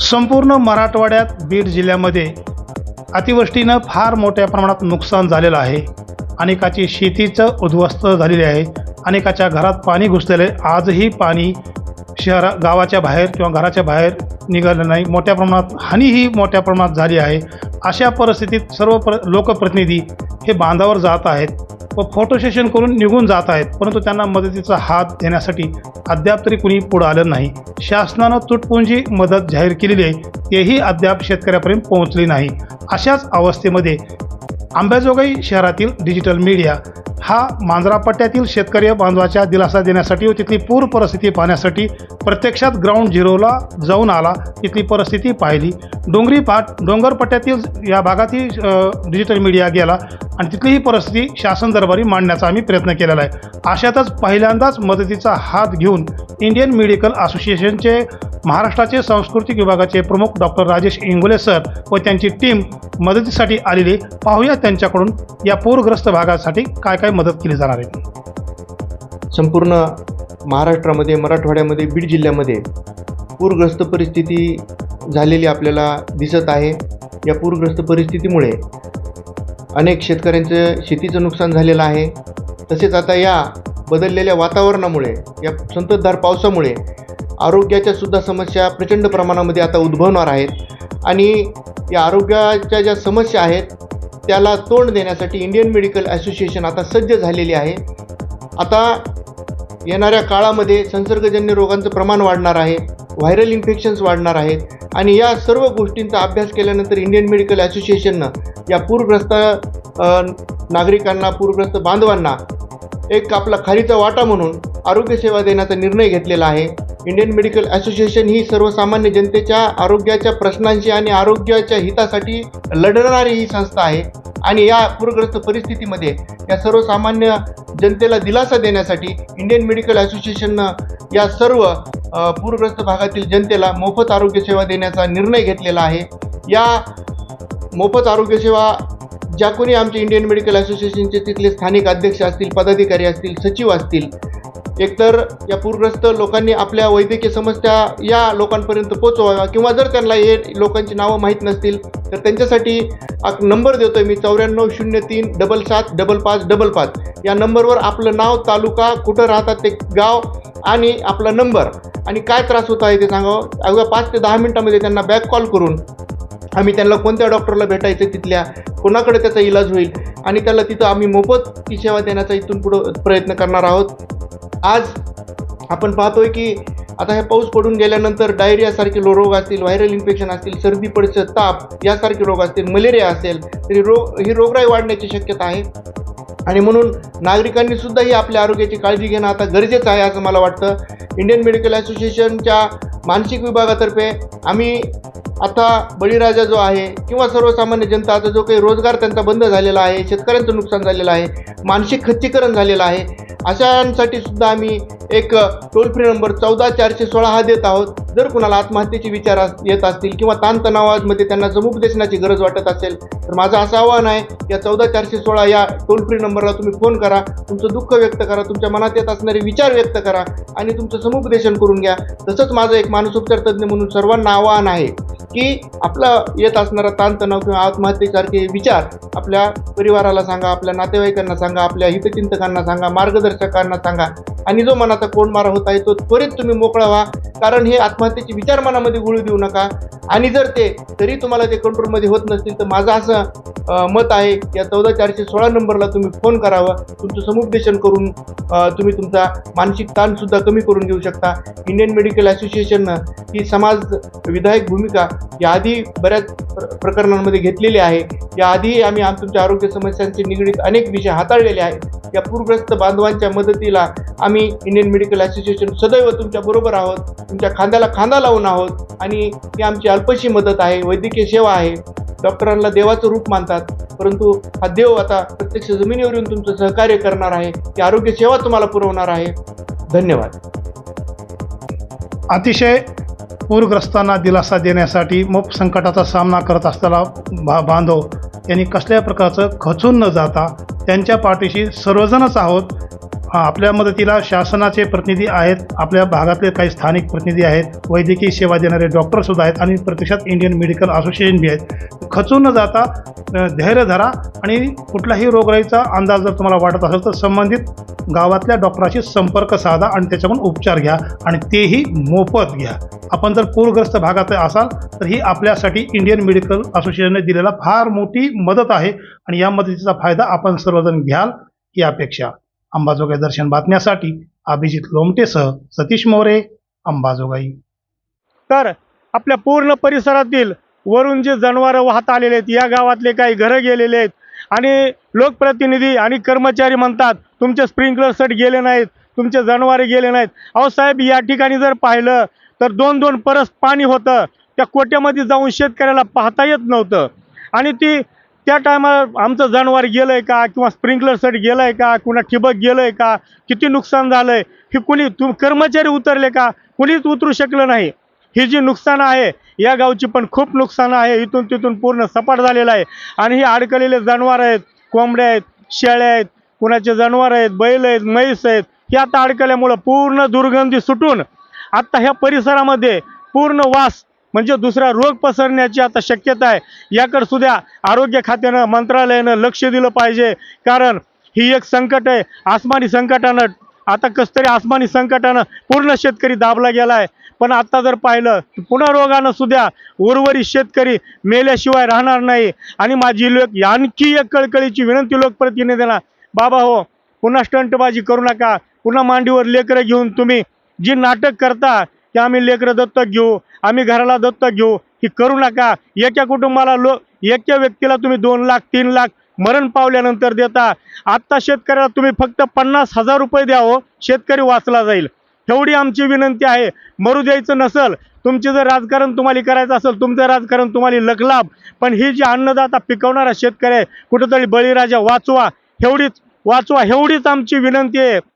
संपूर्ण मराठवाड्यात बीड जिल्ह्यामध्ये अतिवृष्टीनं फार मोठ्या प्रमाणात नुकसान झालेलं आहे. अनेकाची शेतीचं उद्ध्वस्त झालेली आहे. अनेकाच्या घरात पाणी घुसलेलं आहे. आजही पाणी शहरा गावाच्या बाहेर किंवा घराच्या बाहेर निघालं नाही. मोठ्या प्रमाणात हानीही मोठ्या प्रमाणात झाली आहे. अशा परिस्थितीत सर्व प्र लोकप्रतिनिधी हे बांधावर जात आहेत. व फोटो सेशन करून निघून जात आहेत. परंतु त्यांना मदतीचा हात देण्यासाठी अद्याप तरी कुणी पुढं आलं नाही. शासनानं तुटपुंजी मदत जाहीर केलेली आहे. तेही अद्याप शेतकऱ्यापर्यंत पोहोचली नाही. अशाच अवस्थेमध्ये अंबाजोगाई शहरातील डिजिटल मीडिया हा मांजरापट्ट्यातील शेतकरी बांधवाच्या दिलासा देण्यासाठी व तिथली पूर परिस्थिती पाहण्यासाठी प्रत्यक्षात ग्राउंड झिरोला जाऊन आला. तिथली परिस्थिती पाहिली. डोंगरी पाट डोंगरपट्ट्यातील या भागातील डिजिटल मीडिया गेला आणि तिथली ही परिस्थिती शासन दरबारी मांडण्याचा आम्ही प्रयत्न केलेला आहे. अशातच पहिल्यांदाच मदतीचा हात घेऊन इंडियन मेडिकल असोसिएशनचे महाराष्ट्राचे सांस्कृतिक विभागाचे प्रमुख डॉक्टर राजेश इंगोले सर व त्यांची टीम मदतीसाठी आलेली पाहूया त्यांच्याकडून या पूरग्रस्त भागासाठी काय काय मदत केली जाणार आहे? संपूर्ण महाराष्ट्रामध्ये मराठवाड्यामध्ये बीड जिल्ह्यामध्ये पूरग्रस्त परिस्थिती झालेली आपल्याला दिसत आहे. या पूरग्रस्त परिस्थितीमुळे अनेक शेतकऱ्यांचं शेतीचं नुकसान झालेलं आहे. तसेच आता या बदललेल्या वातावरणामुळे या संततधार पावसामुळे आरोग्याच्या सुद्धा समस्या प्रचंड प्रमाणामध्ये आता उद्भवणार आहेत. आणि या आरोग्याच्या ज्या समस्या आहेत त्याला तोंड देण्यासाठी इंडियन मेडिकल असोसिएशन आता सज्ज झालेली आहे. आता येणाऱ्या काळामध्ये संसर्गजन्य रोगांचं प्रमाण वाढणार आहे व्हायरल इन्फेक्शन्स वाढणार आहेत आणि या सर्व गोष्टींचा अभ्यास केल्यानंतर इंडियन मेडिकल असोसिएशननं या पूरग्रस्त नागरिकांना पूरग्रस्त बांधवांना एक आपला खारीचा वाटा म्हणून आरोग्यसेवा देण्याचा निर्णय घेतलेला आहे. इंडियन मेडिकल असोसिएशन ही सर्वसामान्य जनतेच्या आरोग्याच्या प्रश्नांशी आणि आरोग्याच्या हितासाठी लढणारी ही संस्था आहे. आणि या पूरग्रस्त परिस्थितीमध्ये या सर्वसामान्य जनतेला दिलासा देण्यासाठी इंडियन मेडिकल असोसिएशननं या सर्व पूरग्रस्त भागातील जनतेला मोफत आरोग्यसेवा देण्याचा निर्णय घेतलेला आहे. या मोफत आरोग्यसेवा ज्या कोणी आमचे इंडियन मेडिकल असोसिएशनचे तिथले स्थानिक अध्यक्ष असतील पदाधिकारी असतील सचिव असतील एकतर या पूरग्रस्त लोकांनी आपल्या वैद्यकीय समस्या या लोकांपर्यंत पोचवाव्या किंवा जर त्यांना हे लोकांची नावं माहीत नसतील तर त्यांच्यासाठी नंबर देतो आहे मी चौऱ्याण्णव शून्य तीन डबल सात डबल पाच डबल पाच. या नंबरवर आपलं नाव तालुका कुठं राहतात ते गाव आणि आपला नंबर आणि काय त्रास होत आहे ते सांगावं. अगदी पाच ते दहा मिनटामध्ये त्यांना बॅक कॉल करून आम्ही त्यांना कोणत्या डॉक्टरला भेटायचं तिथल्या? कोणाकडे त्याचा इलाज होईल? आणि त्याला तिथं आम्ही मोफत ती सेवा देण्याचा इथून पुढं प्रयत्न करणार आहोत. आज आपण पाहतोय की आता हे पाऊस पडून गेल्यानंतर डायरियासारखे लो रोग असतील व्हायरल इन्फेक्शन असतील सर्दी पडचं ताप यासारखे रोग असतील मलेरिया असेल तरी रोग ही रोगराई वाढण्याची शक्यता आहे. आणि म्हणून नागरिकांनी सुद्धा ही आपल्या आरोग्याची काळजी घेणं आता गरजेचं आहे असं मला वाटतं. इंडियन मेडिकल असोसिएशनच्या मानसिक विभागातर्फे आम्ही आता बळीराजा जो आहे किंवा सर्वसामान्य जनता आता जो काही रोजगार त्यांचा बंद झालेला आहे शेतकऱ्यांचं नुकसान झालेलं आहे मानसिक खच्चीकरण झालेलं आहे अशांसाठी सुद्धा आम्ही एक टोल फ्री नंबर चौदा चारशे सोळा हा देत आहोत. जर कुणाला आत्महत्येचे विचार अस- येत असतील किंवा ताणतणावामध्ये त्यांना समुपदेशनाची गरज वाटत असेल तर माझं असं आव्हान आहे या चौदा चारशे सोळा या टोल फ्री नंबरला तुम्ही फोन करा तुमचं दुःख व्यक्त करा तुमच्या मनात येत असणारे विचार व्यक्त करा आणि तुमचं समुपदेशन करून घ्या. तसंच माझं एक मानसोपचार तज्ज्ञ म्हणून सर्वांना आव्हान आहे की आपला येत असणारा ताणतणाव किंवा आत्महत्येसारखे विचार आपल्या परिवाराला सांगा आपल्या नातेवाईकांना सांगा आपल्या हितचिंतकांना सांगा मार्गदर्शकांना सांगा. आणि जो मनाचा कोंडमारा होत आहे तो त्वरित तुम्ही मोकळा व्हा कारण हे आत्महत्येचे विचार मनामध्ये गुळू देऊ नका. आणि जर ते तरी तुम्हाला ते कंट्रोलमध्ये होत नसतील तर माझं असं मत आहे या चौदा चारशे सोळा नंबरला तुम्ही फोन करावा. तुमचं समुपदेशन करून तुम्ही तुमचा मानसिक ताणसुद्धा कमी करून घेऊ शकता. इंडियन मेडिकल असोसिएशननं ही समाज विधायक भूमिका याआधी बऱ्याच प्रकरणांमध्ये घेतलेली आहे. याआधी आम्ही आम तुमच्या आरोग्य समस्यांशी निगडीत अनेक विषय हाताळलेले आहेत. या पूरग्रस्त बांधवांच्या मदतीला आम्ही इंडियन मेडिकल असोसिएशन सदैव तुमच्या बरोबर आहोत तुमच्या खांद्याला खांदा लावून आहोत आणि ही आमची अल्पशी मदत आहे वैद्यकीय सेवा आहे. डॉक्टरांना देवाचं रूप मानतात परंतु हा देव आता प्रत्यक्ष जमिनीवर येऊन तुमचं सहकार्य करणार आहे ती आरोग्य सेवा तुम्हाला पुरवणार आहे. धन्यवाद. अतिशय पूरग्रस्तांना दिलासा देण्यासाठी मग संकटाचा सामना करत असताना बा बांधव यांनी कसल्या प्रकारचं खचून न जाता त्यांच्या पाठीशी सर्वजणच आहोत आपल्या मदतीला शासनाचे प्रतिनिधी आहेत आपल्या भागातले काही स्थानिक प्रतिनिधी आहेत वैद्यकीय सेवा देणारे डॉक्टर सुद्धा आहेत आणि प्रत्यक्षात इंडियन मेडिकल असोसिएशन बी आहेत. खचून न जाता धैर्य धरा आणि कुठलाही रोगराईचा अंदाज जर तुम्हाला वाटत असेल तर संबंधित गावातल्या डॉक्टराशी संपर्क साधा आणि त्याच्याकडून उपचार घ्या आणि तेही मोफत घ्या. आपण जर पूरग्रस्त भागात असाल तर ही आपल्यासाठी इंडियन मेडिकल असोसिएशनने दिलेला फार मोठी मदत आहे आणि या मदतीचा फायदा आपण सर्वजण घ्याल ही अपेक्षा. अंबाजोगाई दर्शन बातम्यासाठी अभिजित लोमटेसह सतीश मोरे अंबाजोगाई. तर आपल्या पूर्ण परिसरातील वरून जे जनावरं वाहत आलेले आहेत या गावातले काही घरं गेलेले आहेत आणि लोकप्रतिनिधी आणि कर्मचारी म्हणतात तुमचे स्प्रिंकलर सेट गेले नाहीत तुमचे जनावरे गेले नाहीत. अहो साहेब या ठिकाणी जर पाहिलं तर दोन दोन परस पाणी होतं. त्या कोट्यामध्ये जाऊन शेतकऱ्याला पाहता येत नव्हतं. आणि ती त्या टायमाला आमचं जनावर गेलं आहे का? किंवा स्प्रिंकलर सेट गेलं आहे का? कुणा ठिबक गेलं आहे का? किती नुकसान झालं आहे हे कुणी तुम कर्मचारी उतरले का? कुणीच उतरू शकलं नाही. ही जी नुकसान आहे या गावची पण खूप नुकसान आहे. इथून तिथून पूर्ण सपाट झालेलं आहे. आणि ही अडकलेले जनावर आहेत. कोंबड्या आहेत शेळ्या आहेत कुणाचे जनावर आहेत बैल आहेत म्हैस आहेत. हे आता अडकल्यामुळं पूर्ण दुर्गंधी सुटून आत्ता ह्या परिसरामध्ये पूर्ण वास म्हणजे दुसरा रोग पसरण्याची आता शक्यता आहे. याकडे सुद्धा आरोग्य खात्यानं मंत्रालयानं लक्ष दिलं पाहिजे. कारण ही एक संकट आहे. आसमानी संकटानं आता कसं तरी आसमानी संकटानं पूर्ण शेतकरी दाबला गेला आहे पण आत्ता जर पाहिलं तर पुन्हा रोगानं सुद्धा उर्वरित शेतकरी मेल्याशिवाय राहणार नाही. आणि माझी लोक आणखी एक कळकळीची विनंती लोकप्रतिनिधींना बाबा हो पुन्हा स्टंटबाजी करू नका. पुन्हा मांडीवर लेकरं घेऊन तुम्ही जी नाटक करता की आम्ही लेकरं दत्तक घेऊ आम्ही घराला दत्तक घेऊ ही करू नका. एका कुटुंबाला लो एका व्यक्तीला तुम्ही दोन लाख तीन लाख मरण पावल्यानंतर देता. आत्ता शेतकऱ्याला तुम्ही फक्त पन्नास हजार रुपये द्यावं हो शेतकरी वाचला जाईल. एवढी आमची विनंती आहे. मरू द्यायचं नसल तुमचे जर राजकारण तुम्हाला करायचं असेल तुमचं राजकारण तुम्हाला लखलाभ पण ही जी अन्नदाता पिकवणारा शेतकरी आहे कुठंतरी बळीराजा वाचवा. एवढीच वाचवा. एवढीच आमची विनंती आहे.